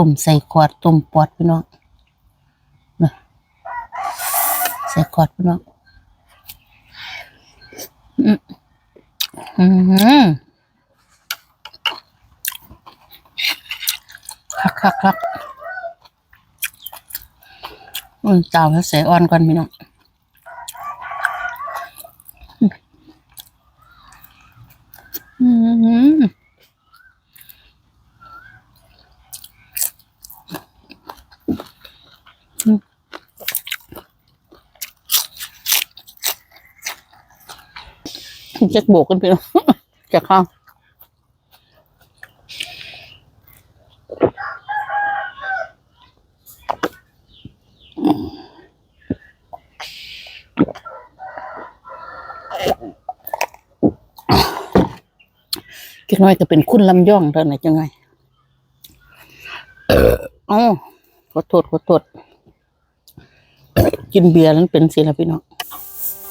ต้มใส่ขวดต้มปอดพี่น้องนะใส่ขวดพี่น้องอืมอืมคักคักคักอืมเต่าให้ใส่อ่อนก่อนพี่น้องอืม จะโบกกันไปแล้วจะเข้าจังน้อยก็เป็นคุณลำย่องเท่าไหร่จังไงเอออ๋อขอโทษขอโทษกินเบียร์แล้วเป็นสิละพี่น้อง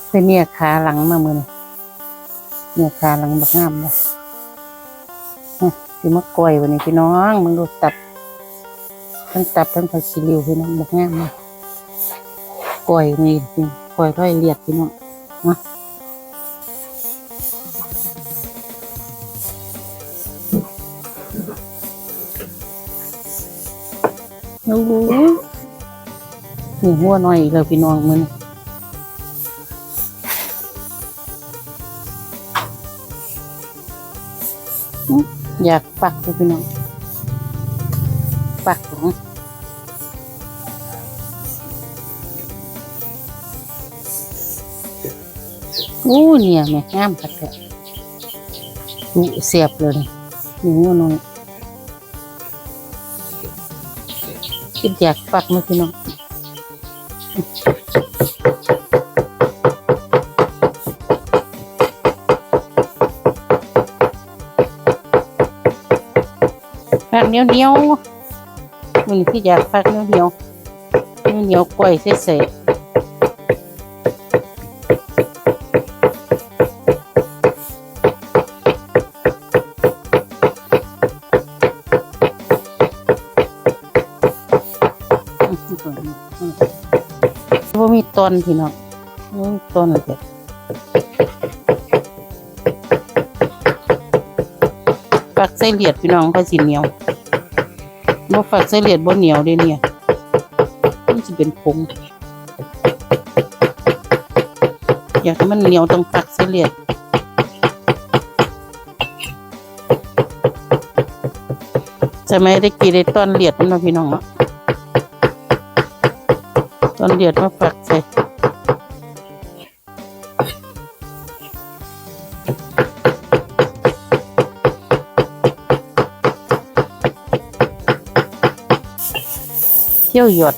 ไปเนี่ยขาหลังมามือนี่ เนี่ยคาหลังบักงามเลยสิมากลวยวันนี้พี่น้องมึงดูตับทั้งตับทั้งผักชีริวพี่น้องบักงามเลยกลวยนี่พี่กลวยร้อยเลียดพี่น้องมาโอ้โหนี่หัวหน่อยอีกแล้วพี่น้องมึง ปักเลยพี่น้องปักของอู้เนี่ยแม่งามคักแท้ดูเสียบเลยนี่นี่หัวน้อยคิดอยากปักไหมาพี่น้อง ปักเหนียวเหนียวมันที่อยากปักเหนียวเหนียวเหนียวเหนียวกล้วยเสะว่ามีตอนพี่น้องมีตอนเลยปั กใส่เหลียดพี่น้องก็สิเหนียวบ่ฝักใส่เหลียดบ่เหนียวเด้เนี่ยมันสิเป็นผงอยากให้มันเหนียวต้องฝักใส่เหลียดจะไม่ได้กี่ได้ต้นเหลียดมันเนาะพี่น้องเนาะต้นเหลียดมาฝักใส่ ยวหยด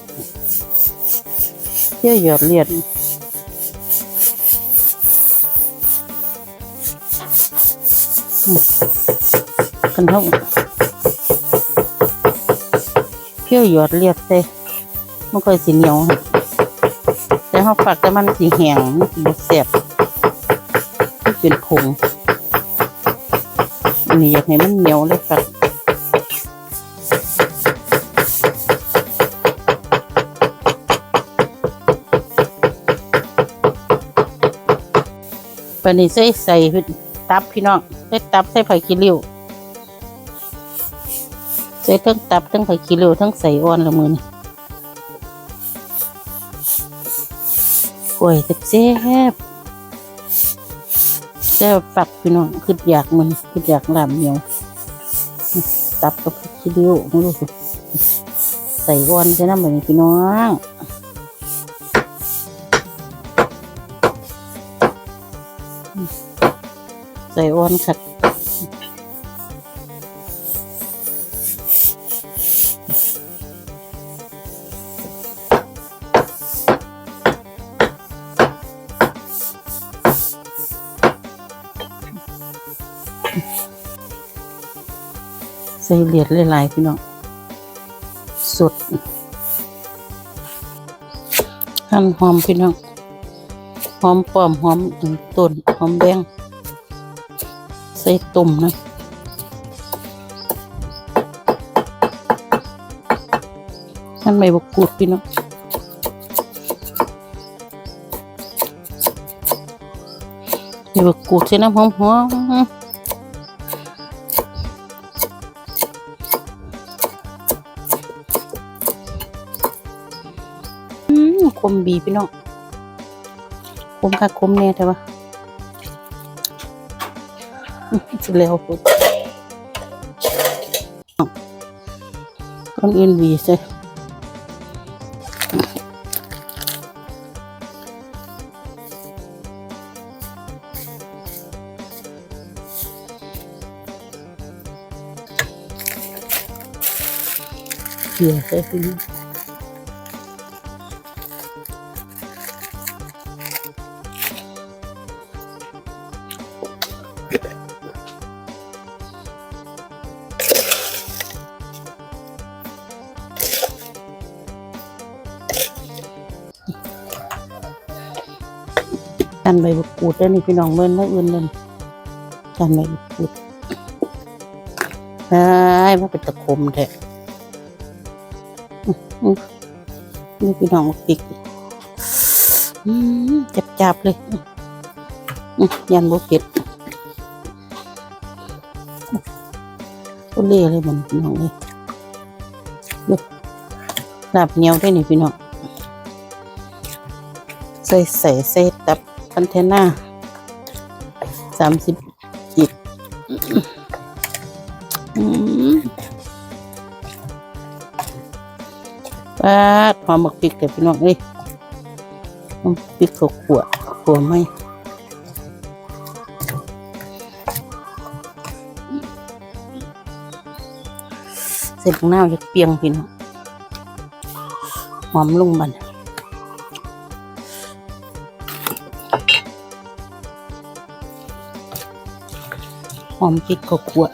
เที่ยวหยดเลียดกันเท่าเที่ยวหยดเลียดเต้มันค่อยสีเหนียวแต่เขาฝักแต่มันสีแห้งมันสิบ่แซ่บมันเป็นผงอันนี้อยากให้มันเหนียวเลยฝัก ปานนี้ใส่ใส่ตับพี่น้องใส่ตับใส่ไผ่ขี้ริ้วใส่ทั้งตับทั้งไผ่ขี้ริ้วทั้งใส่อ่อนละมือนี่กล้วยแซ่บแซ่บฝักพี่น้องคืออยากมันคืออยากลามเหนียวตับกับไผ่ขี้ริ้วมาดูใส่อ่อนใส่น้ำแบบนี้พี่น้อง ใส่อ้วนค่ะใส่เหลียดหลายๆพี่น้องสดหั่นหอมพี่น้องหอมป้อมหอมต้นหอมแดง ใส่ตุ่มนะมันไม่บกกูดพี่น้องนี่บกกูดใส่น้ำหอมหอมอืมคมบีพี่น้องคมค่ะคมแน่แต่ว่า จะแล้วพุดก้ กันใบบุกูดได้นี่พี่น้องเมื่อนไม่อื่นเลยกันใบบุกูดไอ้ยมาเป็นตะคมแท้นี่พี่น้องปิกจับจับเลย ยันโบเก็ดก็เล่เลยมันพี่น้องเลยดูลาบเหนียวได้นี่พี่น้องใส่ใส่ใส่ตับ คอนเทนเนอร์สามสิบจิตปาดหอมหมกพริกเดี๋ยวพี่น้องเอ้ยหอมพริกขวขวขวไหมเสร็จหน้าจะเปียงพี่น้องหอมลงมัน หอมพริกขวขวด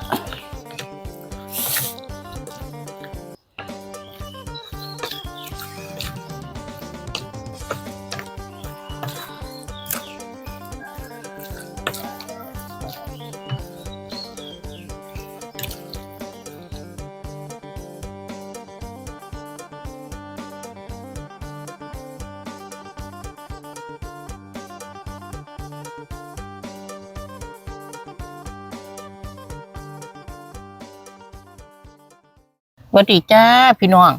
วัสดีจ้าพี่น้อง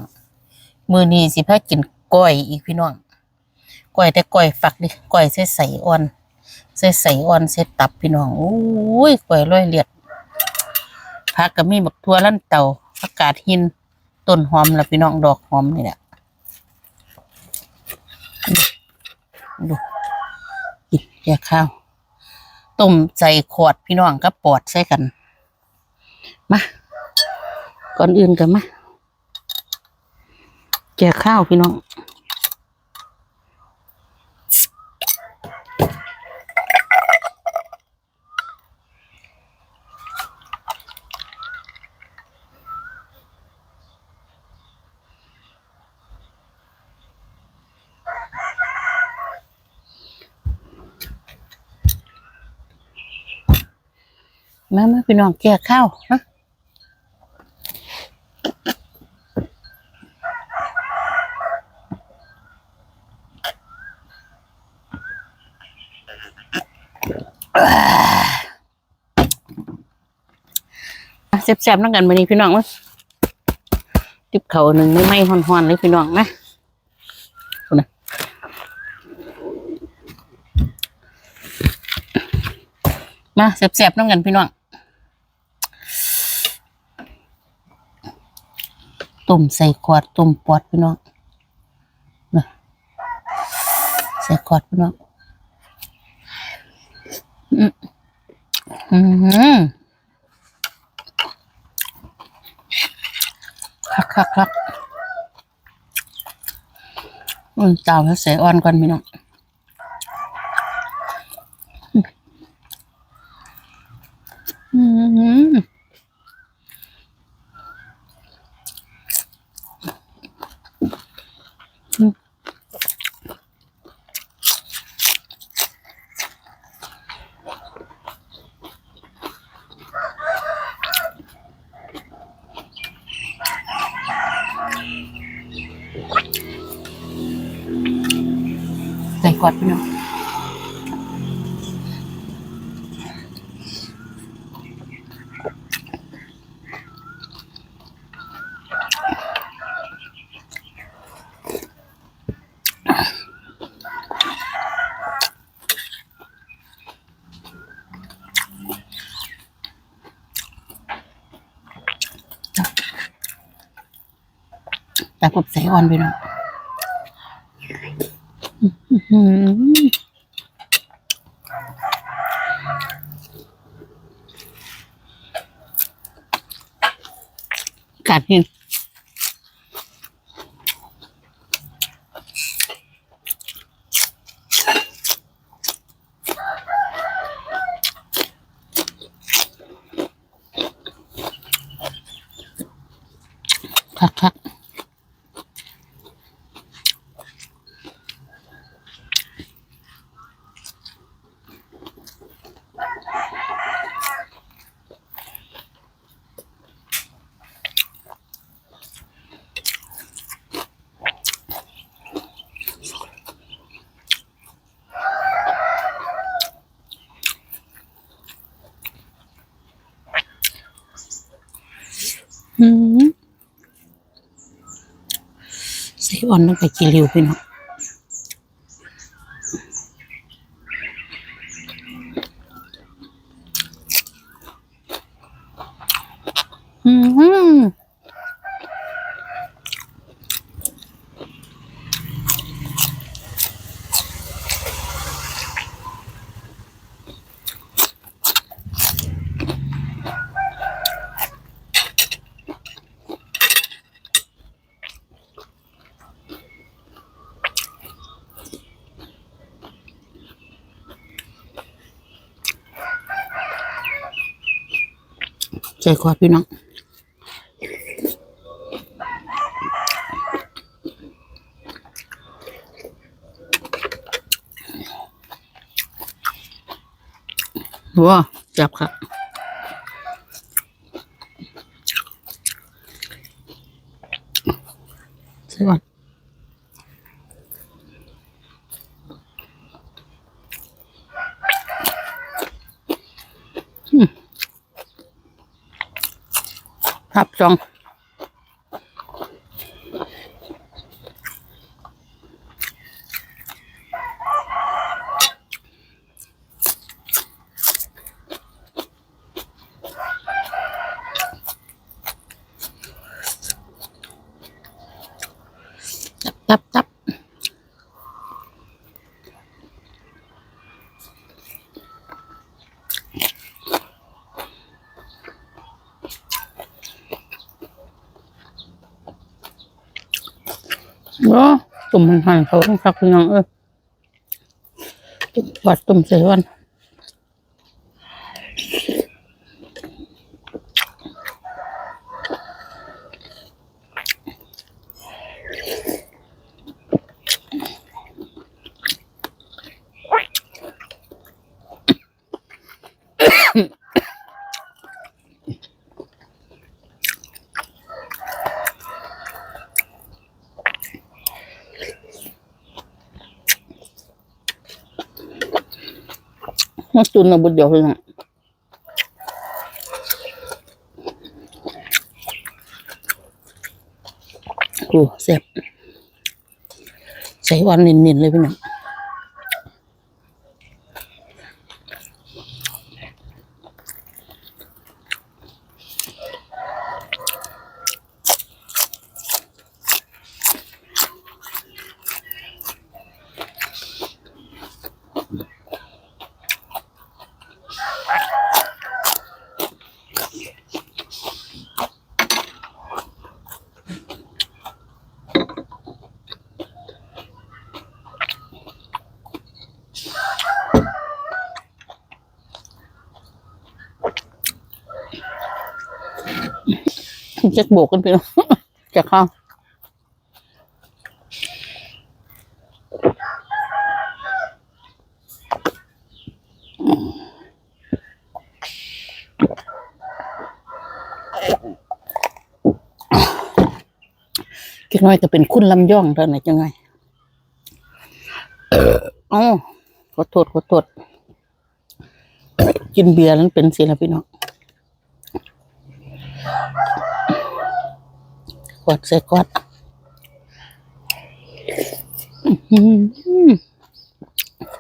มือนี้สิพากินก้อยอีกพี่น้องก้อยแต่ก้อยฝักดิก้อยใส่ใส่อ่อนใส่ใส่อ่อนใส่ตับพี่น้องโอ้ยก้อยร้อยเลียดผักก็มีบักทั่วลั่นเต่าผักกาดหินต้นหอมแล้วพี่น้องดอกหอมนี่แหละดูกินแยกข้าวต้มใส่ขวดพี่น้องก็ปอดใส่กันมา ก่อนอื่นกันมาแจกข้าวพี่น้องมามาพี่น้องแจกข้าวนะ แซ่บๆนั่งกันมานี้พี่น้องวะติบเขาหนึ่งไม่ไหม้ฮอนๆเลยพี่น้องนะนะมาแซ่บๆนั่งกันพี่น้องต้มใส่ขวดต้มปอดพี่น้องนะใส่ขวดพี่น้องอืมอืม คักคักคักอืมเต่าแล้วเสียอ่อนก่อนพี่น้องอืมอืม ส่กอดพี่น้องแต่กบใส่อ่อนพี่น้อง อื้อหือกัดเห็นคักอืมใส่ อ่อนลงไปกี่ริ้วพี่น้องอืม ใส่กอดพี่น้องว้าจับครับใส่ก่ หับจอง เนาะตุ่มมันหันเขาต้องซักพี่น้องเออตุ่มวัดตุ่มเสวัน มาตุนเอาบุญเดียวเลยนะโอ้แซ่บใส่วันเน้นๆเลยพี่น้อง จะโบกกันไปเนาะจะเข้าเล็กน้อยก็เป็นคุณลำย่องเท่าไหร่จังไงอ๋อขอโทษขอโทษกินเบียร์นั้นเป็นสิละพี่น้อง กดใส่กอดอื้อหือ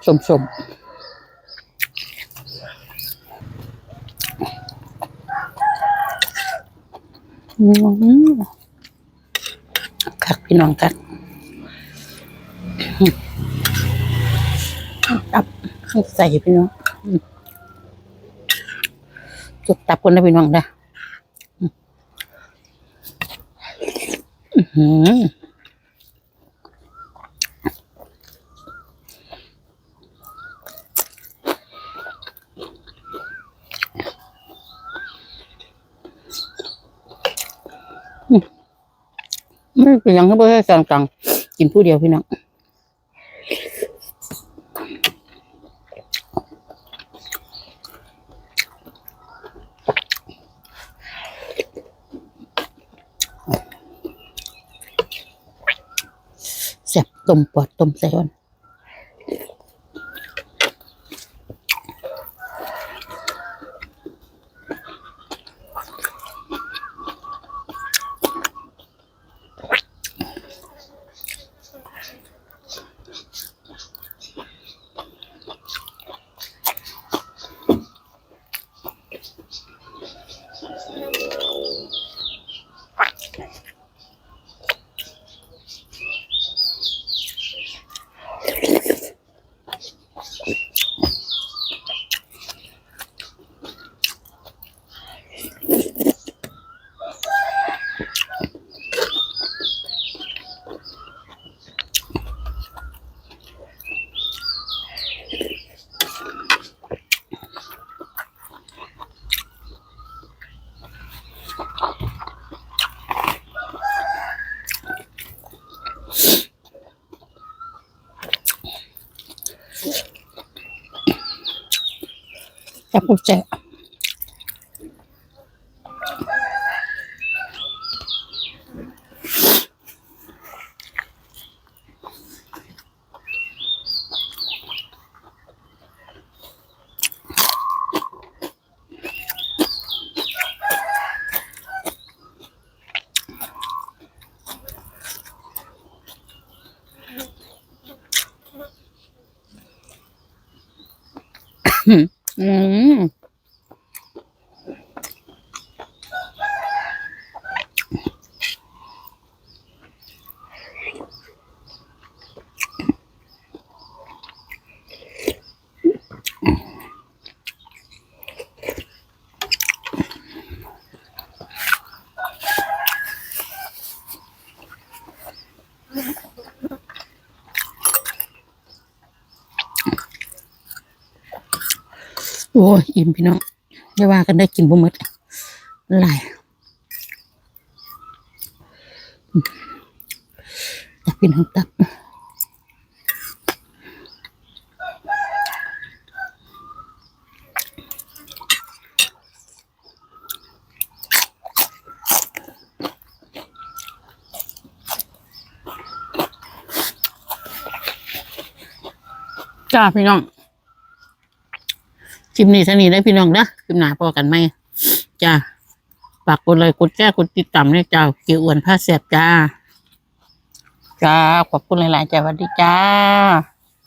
สมสมคักพี่น้องคักตับใส่พี่น้องจุดตับคนนะพี่น้องนะอืมอื้อหืออืม ไม่เป็นยังก็ไม่ได้สั่งกังกินผู้เดียวพี่น้อง แซ่ บต้มปอดต้มใส่อ่อนแซ่บผู้แซ่บอืม โอ้ ยอิ่มพี่น้องอย่าว่ากันได้กินบ่หมดหลายอืมตับพี่น้องตับจ้าพี่น้อง คลิปนี้เท่านี้ได้พี่น้องนะคลิปหน้าพอกันไหมจ้าฝากกดไลค์กดแชร์กดติดตามเนี่ยจ้าเกี่ยวอ้วนผ้าแสบจ้า จ้า ขอบคุณหลายๆจ้าสวัสดีจ้า